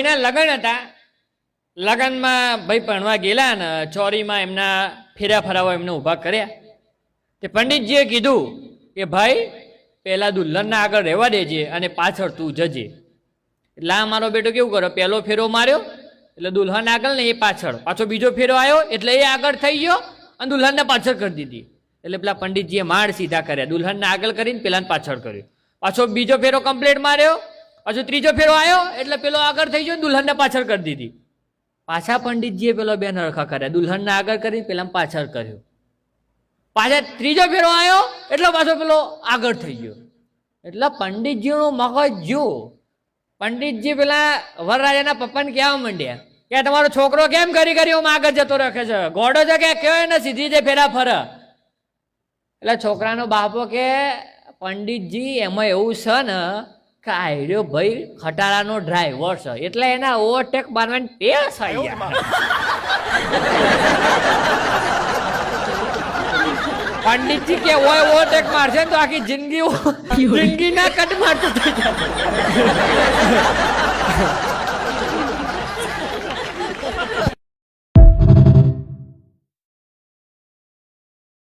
એના લગ્ન હતા. લગ્નમાં ભાઈ ભણવા ગયેલા ને ચોરીમાં એમના ફેરા ફરાવા એમને ઊભા કર્યા. તે પંડિતજીએ કીધું કે, ભાઈ પહેલાં દુલ્હનના આગળ રહેવા દેજે અને પાછળ તું જજે. એટલે આ મારો બેટો કેવું કરો પહેલો ફેરો માર્યો, એટલે દુલ્હન આગળ ને એ પાછળ. પાછો બીજો ફેરો આવ્યો એટલે એ આગળ થઈ ગયો અને દુલ્હનને પાછળ કરી દીધી. એટલે પેલા પંડિતજીએ માળ સીધા કર્યા. દુલ્હનને આગળ કરીને પેલાને પાછળ કર્યો. પાછો બીજો ફેરો કમ્પ્લીટ માર્યો પાછો ત્રીજો ફેરો આવ્યો એટલે પેલો આગળ થઈ ગયો, દુલ્હનને પાછળ કરી દીધી. પાછા પંડિતજીએ પેલો બેન હરખા કર્યા. દુલ્હનને આગળ કરી પેલા પાછળ કર્યો. પાછા ત્રીજો ફેરો આવ્યો એટલો પાછો પેલો આગળ થઈ ગયો. એટલે પંડિતજીનું મગજ જો પંડિતજી પેલા વરરાજાના પપ્પાને કહેવા માંડ્યા કે તમારો છોકરો કેમ કરી કરી હું આગળ જતો રાખે છે? ઘોડો છે કે કહેવાય ને, સીધી જે ફેરા ફર. એટલે છોકરાનો બાપો કે, પંડિતજી, એમાં એવું છે ને કે આયડ્યો ભાઈ ખટારાનો ડ્રાઈવર છે. એટલે એના ઓવરટેક મારવાની ટેવ થઈ યાર. પંડિતજી કે ઓય ઓવરટેક મારશે તો આખી જિંદગી જિંદગીના કટ મારતો થઈ જશે